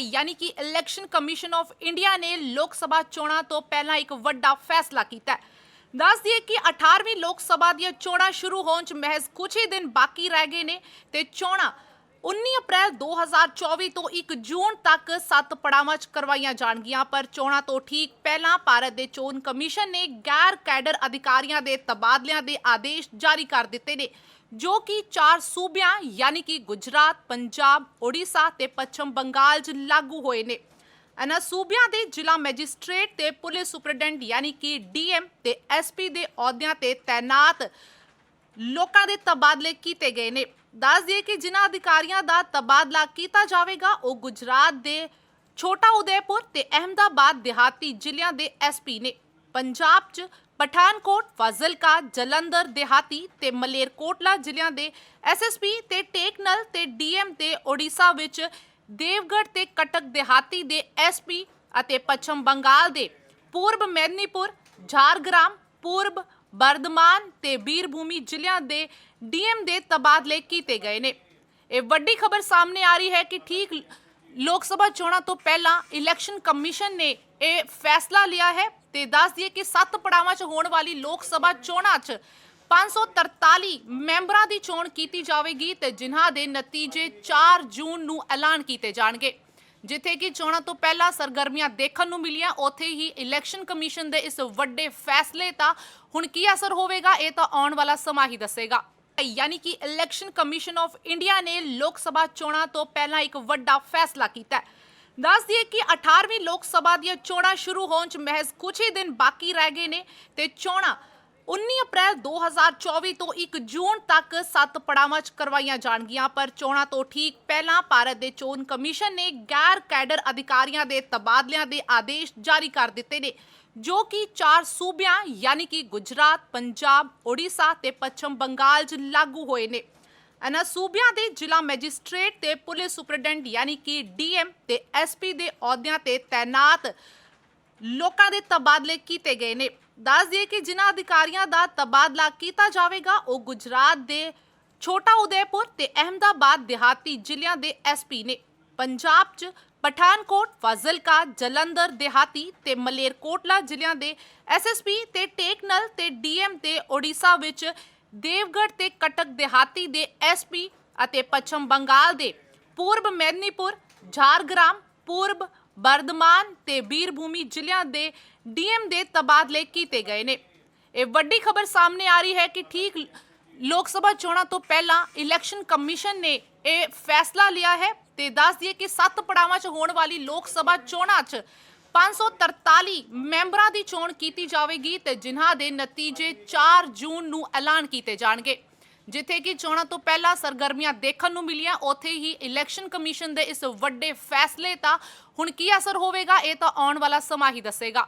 ਯਾਨੀ ਕਿ election commission of India ਨੇ ਲੋਕ ਸਭਾ ਚੋਣਾਂ ਤੋਂ ਪਹਿਲਾਂ ਇੱਕ ਵੱਡਾ ਫੈਸਲਾ ਕੀਤਾ ਹੈ। ਦੱਸ ਦਈਏ ਕਿ 18ਵੀਂ ਲੋਕ ਸਭਾ ਦੀਆਂ ਚੋਣਾਂ ਸ਼ੁਰੂ ਹੋਣ 'ਚ ਮਹਿਜ਼ ਕੁਝ ਹੀ ਦਿਨ ਬਾਕੀ ਰਹਿ ਗਏ ਨੇ ਤੇ ਚੋਣਾਂ 19 ਅਪ੍ਰੈਲ 2024 ਤੋਂ 1 ਜੂਨ ਤੱਕ ਸੱਤ ਪੜਾਵਾਂ 'ਚ ਕਰਵਾਈਆਂ ਜਾਣਗੀਆਂ, ਪਰ ਚੋਣਾਂ ਤੋਂ ਠੀਕ ਪਹਿਲਾਂ ਭਾਰਤ ਦੇ ਚੋਣ ਕਮਿਸ਼ਨ ਨੇ ਗੈਰ ਕੈਡਰ ਅਧਿਕਾਰੀਆਂ ਦੇ ਤਬਾਦਲਿਆਂ ਦੇ ਆਦੇਸ਼ ਜਾਰੀ ਕਰ ਦਿੱਤੇ ਨੇ। ਜੋ ਕਿ ਚਾਰ ਸੂਬਿਆਂ ਯਾਨੀ ਕਿ ਗੁਜਰਾਤ, ਪੰਜਾਬ, ਓਡੀਸ਼ਾ ਤੇ ਪੱਛਮ ਬੰਗਾਲ 'ਚ ਲਾਗੂ ਹੋਏ ਨੇ। ਇਹਨਾਂ ਸੂਬਿਆਂ ਦੇ ਜ਼ਿਲ੍ਹਾ ਮੈਜਿਸਟ੍ਰੇਟ ਤੇ ਪੁਲਿਸ ਸੁਪਰਡੈਂਟ ਯਾਨੀ ਕਿ ਡੀਐਮ ਤੇ ਐਸਪੀ ਦੇ ਅਹੁਦਿਆਂ ਤੇ ਤਾਇਨਾਤ ਲੋਕਾਂ ਦੇ ਤਬਾਦਲੇ ਕੀਤੇ ਗਏ ਨੇ। ਦੱਸ ਦਈਏ ਕਿ ਜਿਨ੍ਹਾਂ ਅਧਿਕਾਰੀਆਂ ਦਾ ਤਬਾਦਲਾ ਕੀਤਾ ਜਾਵੇਗਾ ਉਹ ਗੁਜਰਾਤ ਦੇ ਛੋਟਾ ਉਦੈਪੁਰ ਤੇ ਅਹਿਮਦਾਬਾਦ ਦਿਹਾਤੀ ਜ਼ਿਲ੍ਹਿਆਂ ਦੇ ਐਸਪੀ ਨੇ। ਪੰਜਾਬ 'ਚ ਪਠਾਨਕੋਟ, ਫਾਜ਼ਿਲਕਾ, ਜਲੰਧਰ, ਦਿਹਾਤੀ ਤੇ ਮਲੇਰਕੋਟਲਾ ਜ਼ਿਲ੍ਹਿਆਂ ਦੇ ਐਸਐਸਪੀ ਤੇ ਟੇਕਨਲ ਤੇ ਡੀਐਮ ਤੇ ਓਡੀਸ਼ਾ ਵਿੱਚ ਦੇਵਗੜ੍ਹ ਤੇ ਕਟਕ, ਦਿਹਾਤੀ ਦੇ ਐਸਪੀ ਅਤੇ ਪੱਛਮ ਬੰਗਾਲ ਦੇ ਪੂਰਬ ਮੈਦਨੀਪੁਰ, ਝਾਰਗ੍ਰਾਮ, ਪੂਰਬ ਬਰਧਮਾਨ ਤੇ ਬੀਰਭੂਮੀ ਜ਼ਿਲ੍ਹਿਆਂ ਦੇ ਡੀਐਮ ਦੇ ਤਬਾਦਲੇ ਕੀਤੇ ਗਏ ਨੇ। ਇਹ ਵੱਡੀ ਖਬਰ ਸਾਹਮਣੇ ਆ ਰਹੀ ਹੈ ਕਿ ਠੀਕ ਲੋਕ ਸਭਾ ਚੋਣਾਂ ਤੋਂ ਪਹਿਲਾਂ ਇਲੈਕਸ਼ਨ ਕਮਿਸ਼ਨ ਨੇ ਇਹ ਫੈਸਲਾ ਲਿਆ ਹੈ। ਤੇ ਦੱਸ ਦਈਏ ਕਿ ਸੱਤ ਪੜਾਵਾਂ 'ਚ ਹੋਣ ਵਾਲੀ ਲੋਕ ਸਭਾ ਚੋਣਾਂ 'ਚ 543 ਮੈਂਬਰਾਂ ਦੀ ਚੋਣ ਕੀਤੀ ਜਾਵੇਗੀ ਤੇ ਜਿਨ੍ਹਾਂ ਦੇ ਨਤੀਜੇ 4 ਜੂਨ ਨੂੰ ਐਲਾਨ ਕੀਤੇ ਜਾਣਗੇ। ਜਿੱਥੇ ਕਿ ਚੋਣਾਂ ਤੋਂ ਪਹਿਲਾਂ ਸਰਗਰਮੀਆਂ ਦੇਖਣ ਨੂੰ ਮਿਲੀਆਂ, ਉੱਥੇ ਹੀ ਇਲੈਕਸ਼ਨ ਕਮਿਸ਼ਨ ਦੇ ਇਸ ਵੱਡੇ ਫੈਸਲੇ ਦਾ ਹੁਣ ਕੀ ਅਸਰ ਹੋਵੇਗਾ, ਇਹ ਤਾਂ ਆਉਣ ਵਾਲਾ ਸਮਾਂ ਹੀ ਦੱਸੇਗਾ। ਯਾਨੀ ਕਿ ਇਲੈਕਸ਼ਨ ਕਮਿਸ਼ਨ ਆਫ ਇੰਡੀਆ ਨੇ ਲੋਕ ਸਭਾ ਚੋਣਾਂ ਤੋਂ ਪਹਿਲਾਂ ਇੱਕ ਵੱਡਾ ਫੈਸਲਾ ਕੀਤਾ ਹੈ। ਦੱਸ ਦਈਏ ਕਿ 18ਵੀਂ ਲੋਕ ਸਭਾ ਦੀਆਂ ਚੋਣਾਂ ਸ਼ੁਰੂ ਹੋਣ 'ਚ ਮਹਿਜ਼ ਕੁਝ ਹੀ ਦਿਨ ਬਾਕੀ ਰਹਿ ਗਏ ਨੇ ਤੇ ਚੋਣਾਂ 19 ਅਪ੍ਰੈਲ 2024 ਤੋਂ 1 ਜੂਨ ਤੱਕ ਸੱਤ ਪੜਾਵਾਂ 'ਚ ਕਰਵਾਈਆਂ ਜਾਣਗੀਆਂ ਪਰ ਚੋਣਾਂ ਤੋਂ ਠੀਕ ਪਹਿਲਾਂ ਭਾਰਤ ਦੇ ਚੋਣ ਕਮਿਸ਼ਨ ਨੇ ਗੈਰ ਕੈਡਰ ਅਧਿਕਾਰੀਆਂ ਦੇ ਤਬਾਦਲਿਆਂ ਦੇ ਆਦੇਸ਼ ਜਾਰੀ ਕਰ ਦਿੱਤੇ ਨੇ ਜੋ ਕਿ ਚਾਰ ਸੂਬਿਆਂ ਯਾਨੀ ਕਿ ਗੁਜਰਾਤ, ਪੰਜਾਬ, ਓਡੀਸ਼ਾ ਤੇ ਪੱਛਮ ਬੰਗਾਲ 'ਚ ਲਾਗੂ ਹੋਏ ਨੇ। ਇਹਨਾਂ ਸੂਬਿਆਂ ਦੇ ਜ਼ਿਲ੍ਹਾ ਮੈਜਿਸਟ੍ਰੇਟ ਤੇ ਪੁਲਿਸ ਸੁਪਰਡੈਂਟ ਯਾਨੀ ਕਿ ਡੀਐਮ ਤੇ ਐਸਪੀ ਦੇ ਅਹੁਦਿਆਂ ਤੇ ਤਾਇਨਾਤ ਲੋਕਾਂ ਦੇ ਤਬਾਦਲੇ ਕੀਤੇ ਗਏ ਨੇ। ਦੱਸ ਦਈਏ ਕਿ ਜਿਨ੍ਹਾਂ ਅਧਿਕਾਰੀਆਂ ਦਾ ਤਬਾਦਲਾ ਕੀਤਾ ਜਾਵੇਗਾ, ਉਹ ਗੁਜਰਾਤ ਦੇ ਛੋਟਾ ਉਦੈਪੁਰ ਤੇ ਅਹਿਮਦਾਬਾਦ ਦਿਹਾਤੀ ਜ਼ਿਲ੍ਹਿਆਂ ਦੇ ਐਸਪੀ ਨੇ। ਪੰਜਾਬ 'ਚ ਪਠਾਨਕੋਟ, ਫਾਜ਼ਿਲਕਾ, ਜਲੰਧਰ ਦਿਹਾਤੀ ਤੇ ਮਲੇਰਕੋਟਲਾ ਜ਼ਿਲ੍ਹਿਆਂ ਦੇ ਐਸਐਸਪੀ ਤੇ ਟੇਕਨਲ ਤੇ ਡੀਐਮ ਤੇ ਓਡੀਸ਼ਾ ਵਿੱਚ ਦੇਵਗੜ ਤੇ ਕਟਕ ਦਿਹਾਤੀ ਦੇ ਐਸਪੀ ਅਤੇ ਪੱਛਮ ਬੰਗਾਲ ਦੇ ਪੂਰਬ ਮੈਦਨੀਪੁਰ, ਝਾਰਗ੍ਰਾਮ, ਪੂਰਬ ਬਰਧਮਾਨ ਤੇ ਬੀਰਭੂਮੀ ਜ਼ਿਲ੍ਹਿਆਂ ਦੇ ਡੀਐਮ ਦੇ ਤਬਾਦਲੇ ਕੀਤੇ ਗਏ ਨੇ। ਇਹ ਵੱਡੀ ਖਬਰ ਸਾਹਮਣੇ ਆ ਰਹੀ ਹੈ ਕਿ ਠੀਕ ਲੋਕ ਸਭਾ ਚੋਣਾਂ ਤੋਂ ਪਹਿਲਾਂ ਇਲੈਕਸ਼ਨ ਕਮਿਸ਼ਨ ਨੇ ਇਹ ਫੈਸਲਾ ਲਿਆ ਹੈ ਤੇ ਦੱਸ ਦਈਏ ਕਿ ਸੱਤ ਪੜਾਵਾਂ 'ਚ ਹੋਣ ਵਾਲੀ ਲੋਕ ਸਭਾ ਚੋਣਾਂ 'ਚ 543 ਮੈਂਬਰਾਂ ਦੀ ਚੋਣ ਕੀਤੀ ਜਾਵੇਗੀ ਤੇ ਜਿਨ੍ਹਾਂ ਦੇ ਨਤੀਜੇ 4 ਜੂਨ ਨੂੰ ਐਲਾਨ ਕੀਤੇ ਜਾਣਗੇ। ਜਿੱਥੇ ਕਿ ਚੋਣਾਂ ਤੋਂ ਪਹਿਲਾਂ ਸਰਗਰਮੀਆਂ ਦੇਖਣ ਨੂੰ ਮਿਲੀਆਂ, ਉੱਥੇ ਹੀ ਇਲੈਕਸ਼ਨ ਕਮਿਸ਼ਨ ਦੇ ਇਸ ਵੱਡੇ ਫੈਸਲੇ ਦਾ ਹੁਣ ਕੀ ਅਸਰ ਹੋਵੇਗਾ, ਇਹ ਤਾਂ ਆਉਣ ਵਾਲਾ ਸਮਾਂ ਹੀ ਦੱਸੇਗਾ।